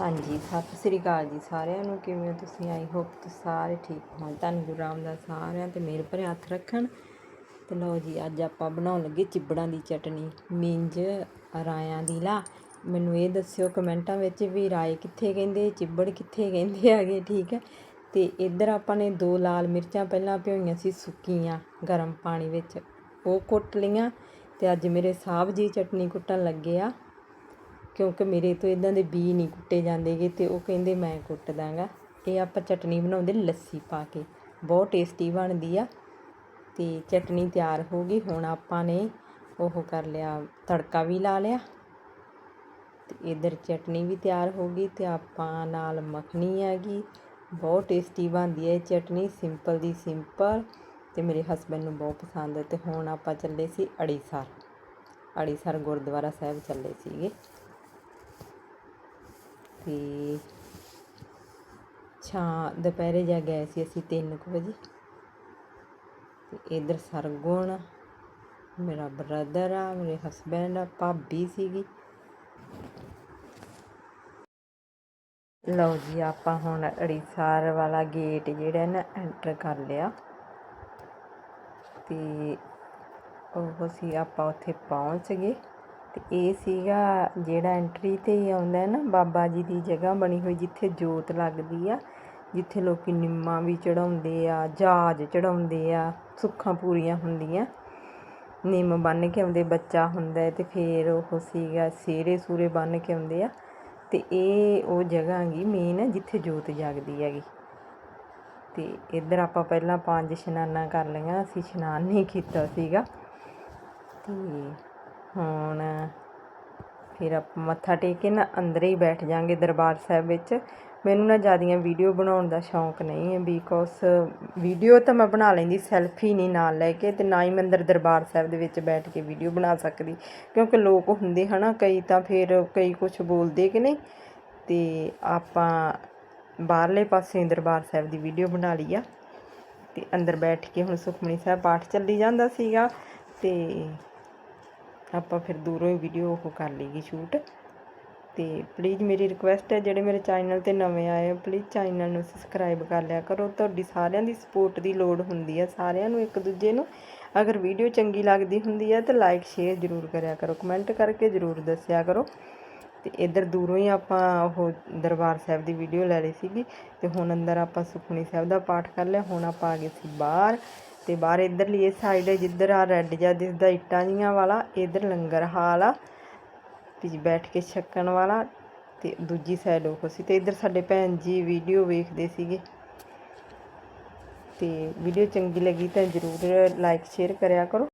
ਹਾਂਜੀ, ਸਤਿ ਸ੍ਰੀ ਅਕਾਲ ਜੀ ਸਾਰਿਆਂ ਨੂੰ, ਕਿਵੇਂ ਹੋ ਤੁਸੀਂ? ਆਈ ਹੋਪ ਤੁਸੀਂ ਸਾਰੇ ਠੀਕ ਹੋ ਧੰਨ ਗੁਰੂ ਰਾਮਦਾਸ ਸਾਰਿਆਂ ਤੇ ਮੇਰੇ ਭਰੇ ਹੱਥ ਰੱਖਣ। ਤੇ ਲਓ ਜੀ, ਅੱਜ ਆਪਾਂ ਬਣਾਉਣ ਲੱਗੇ ਚਿਬੜਾਂ ਦੀ ਚਟਨੀ, ਮਿੰਜ, ਰਾਇਆਂ ਦੀ ਲਾ। ਮੈਨੂੰ ਇਹ ਦੱਸਿਓ ਕਮੈਂਟਾਂ ਵਿੱਚ ਵੀ ਰਾਏ ਕਿੱਥੇ ਕਹਿੰਦੇ, ਚਿਬੜ ਕਿੱਥੇ ਕਹਿੰਦੇ ਹੈਗੇ, ਠੀਕ ਹੈ? ਤੇ ਇੱਧਰ ਆਪਾਂ ਨੇ ਦੋ ਲਾਲ ਮਿਰਚਾਂ ਪਹਿਲਾਂ ਭਿਓਈਆਂ ਸੀ ਸੁੱਕੀਆਂ ਗਰਮ ਪਾਣੀ ਵਿੱਚ, ਉਹ ਕੁੱਟ ਲਈਆਂ। ਤੇ ਅੱਜ ਮੇਰੇ ਸਾਹਿਬ ਜੀ ਚਟਨੀ ਕੁੱਟਣ ਲੱਗੇ ਆ। ਕਿਉਂਕਿ ਮੇਰੇ ਤੋਂ ਇੱਦਾਂ ਦੇ ਬੀ ਨਹੀਂ ਕੁੱਟੇ ਜਾਂਦੇ ਗੇ ਅਤੇ ਉਹ ਕਹਿੰਦੇ ਮੈਂ ਕੁੱਟ ਦਾਂਗਾ। ਇਹ ਆਪਾਂ ਚਟਨੀ ਬਣਾਉਂਦੇ ਲੱਸੀ ਪਾ ਕੇ। ਬਹੁਤ ਟੇਸਟੀ ਬਣਦੀ ਆ ਅਤੇ ਚਟਨੀ ਤਿਆਰ ਹੋ ਗਈ। ਹੁਣ ਆਪਾਂ ਨੇ ਉਹ ਕਰ ਲਿਆ, ਤੜਕਾ ਵੀ ਲਾ ਲਿਆ ਅਤੇ ਇੱਧਰ ਚਟਨੀ ਵੀ ਤਿਆਰ ਹੋ ਗਈ ਅਤੇ ਆਪਾਂ ਨਾਲ ਮੱਖਣੀ ਹੈਗੀ। ਬਹੁਤ ਟੇਸਟੀ ਬਣਦੀ ਹੈ ਇਹ ਚਟਨੀ, ਸਿੰਪਲ ਦੀ ਸਿੰਪਲ ਅਤੇ ਮੇਰੇ ਹਸਬੰਡ ਨੂੰ ਬਹੁਤ ਪਸੰਦ ਹੈ ਅਤੇ ਹੁਣ ਆਪਾਂ ਚੱਲੇ ਸੀ ਅੜੀਸਰ। ਅੜੀਸਰ ਗੁਰਦੁਆਰਾ ਸਾਹਿਬ ਚੱਲੇ ਸੀਗੇ। ਤੇ ਛਾਂ ਦੁਪਹਿਰੇ ਜਾ ਗਏ ਸੀ ਅਸੀਂ 3 ਵਜੇ। ਤੇ ਇਧਰ ਸਰਗੁਣ, ਮੇਰਾ ਬ੍ਰਦਰ ਆ, ਮੇਰੇ ਹਸਬੈਂਡ ਆ, ਭਾਬੀ ਸੀਗੀ। ਲਓ ਜੀ, ਆਪਾਂ ਹੁਣ ਅੜੀਸਾਰ ਵਾਲਾ ਗੇਟ ਜਿਹੜਾ ਨਾ ਐਂਟਰ ਕਰ ਲਿਆ। ਤੇ ਉਹ ਸੀ ਆਪਾਂ ਉੱਥੇ ਪਹੁੰਚ ਗਏ। ਅਤੇ ਇਹ ਸੀਗਾ ਜਿਹੜਾ ਐਂਟਰੀ ਤੇ ਆਉਂਦਾ ਨਾ, ਬਾਬਾ ਜੀ ਦੀ ਜਗ੍ਹਾ ਬਣੀ ਹੋਈ ਜਿੱਥੇ ਜੋਤ ਲੱਗਦੀ ਆ, ਜਿੱਥੇ ਲੋਕ ਨਿੰਮਾਂ ਵੀ ਚੜਾਉਂਦੇ ਆ, ਜਹਾਜ਼ ਚੜਾਉਂਦੇ ਆ, ਸੁੱਖਾਂ ਪੂਰੀਆਂ ਹੁੰਦੀਆਂ। ਨਿੰਮ ਬੰਨ੍ਹ ਕੇ ਆਉਂਦੇ, ਬੱਚਾ ਹੁੰਦਾ ਅਤੇ ਫਿਰ ਉਹ ਸੀਗਾ ਸੇਰੇ ਸੂਰੇ ਬੰਨ੍ਹ ਕੇ ਆਉਂਦੇ ਆ। ਅਤੇ ਇਹ ਉਹ ਜਗ੍ਹਾ ਹੈਗੀ ਮੇਨ ਜਿੱਥੇ ਜੋਤ ਜਗਦੀ ਹੈਗੀ। ਅਤੇ ਇੱਧਰ ਆਪਾਂ ਪਹਿਲਾਂ ਪੰਜ ਇਸ਼ਨਾਨਾਂ ਕਰ ਲਈਆਂ, ਅਸੀਂ ਇਸ਼ਨਾਨ ਨਹੀਂ ਕੀਤਾ ਸੀਗਾ। ਅਤੇ ਹੁਣ। ਫਿਰ ਆਪਾਂ ਮੱਥਾ ਟੇਕ ਕੇ ਨਾ ਅੰਦਰ ਹੀ ਬੈਠ ਜਾਾਂਗੇ ਦਰਬਾਰ ਸਾਹਿਬ ਵਿੱਚ। ਮੈਨੂੰ ਨਾ ਜਿਆਦੀਆਂ ਵੀਡੀਓ ਬਣਾਉਣ ਦਾ ਸ਼ੌਂਕ ਨਹੀਂ ਹੈ ਬੀਕੋਜ਼ ਵੀਡੀਓ ਤਾਂ ਮੈਂ ਬਣਾ ਲੈਂਦੀ ਸੈਲਫੀ ਨਹੀਂ ਨਾਲ ਲੈ ਕੇ ਤੇ ਨਾ ਹੀ ਮੈਂ ਅੰਦਰ ਦਰਬਾਰ ਸਾਹਿਬ ਦੇ ਵਿੱਚ ਬੈਠ ਕੇ ਵੀਡੀਓ ਬਣਾ ਸਕਦੀ। ਕਿਉਂਕਿ ਲੋਕ ਹੁੰਦੇ ਹਨਾ, ਕਈ ਤਾਂ ਫਿਰ ਕਈ ਕੁਝ ਬੋਲਦੇ ਕਿ ਨਹੀਂ। ਤੇ ਆਪਾਂ ਬਾਹਰਲੇ ਪਾਸੇ ਦਰਬਾਰ ਸਾਹਿਬ ਦੀ ਵੀਡੀਓ ਬਣਾ ਲਈ ਆ। ਤੇ ਅੰਦਰ ਬੈਠ ਕੇ ਹੁਣ ਸੁਖਮਨੀ ਸਾਹਿਬ ਪਾਠ ਚੱਲੀ ਜਾਂਦਾ ਸੀਗਾ। ਤੇ ਆਪਾਂ ਫਿਰ ਦੂਰੋਂ ਹੀ ਵੀਡੀਓ ਉਹ ਕਰ ਲਈਗੀ ਸ਼ੂਟ ਤੇ ਪਲੀਜ਼ ਮੇਰੀ ਰਿਕੁਐਸਟ ਹੈ, ਜਿਹੜੇ ਮੇਰੇ ਚੈਨਲ ਤੇ ਨਵੇਂ ਆਏ ਹੋ ਪਲੀਜ਼ ਚੈਨਲ ਨੂੰ ਸਬਸਕ੍ਰਾਈਬ ਕਰ ਲਿਆ ਕਰੋ। ਤੁਹਾਡੀ ਸਾਰਿਆਂ ਦੀ ਸਪੋਰਟ ਦੀ ਲੋੜ ਹੁੰਦੀ ਹੈ ਸਾਰਿਆਂ ਨੂੰ ਇੱਕ ਦੂਜੇ ਨੂੰ। ਅਗਰ ਵੀਡੀਓ ਚੰਗੀ ਲੱਗਦੀ ਹੁੰਦੀ ਹੈ ਤਾਂ ਲਾਈਕ ਸ਼ੇਅਰ ਜ਼ਰੂਰ ਕਰਿਆ ਕਰੋ ਕਮੈਂਟ ਕਰਕੇ ਜ਼ਰੂਰ ਦੱਸਿਆ ਕਰੋ। ਤੇ ਇੱਧਰ ਦੂਰੋਂ ਹੀ ਆਪਾਂ ਉਹ ਦਰਬਾਰ ਸਾਹਿਬ ਦੀ ਵੀਡੀਓ ਲੈ ਲਈ ਸੀਗੀ। ਤੇ ਹੁਣ ਅੰਦਰ ਆਪਾਂ ਸੁਖਮਨੀ ਸਾਹਿਬ ਦਾ ਪਾਠ ਕਰ ਲਿਆ, ਹੁਣ ਆਪਾਂ ਆ ਗਏ ਸੀ ਬਾਹਰ। ਤੇ ਬਾਹਰ ਇਧਰਲੀ ਇਸ ਸਾਈਡ ਹੈ, ਜਿੱਧਰ ਆ ਰੈੱਡ ਜਿਹਾ ਦਿਸਦਾ, ਇੱਟਾਂ ਜੀਆਂ ਵਾਲਾ, ਇਧਰ ਲੰਗਰ ਹਾਲ ਆ, ਤੇ ਬੈਠ ਕੇ ਛਕਣ ਵਾਲਾ, ਤੇ ਦੂਜੀ ਸਾਈਡ ਉਹ ਸੀ, ਤੇ ਇਧਰ ਸਾਡੇ ਭੈਣ ਜੀ ਵੀਡੀਓ ਵੇਖਦੇ ਸੀਗੇ। ਤੇ ਵੀਡੀਓ ਚੰਗੀ ਲੱਗੀ ਤਾਂ ਜਰੂਰ ਲਾਈਕ ਸ਼ੇਅਰ ਕਰਿਆ ਕਰੋ।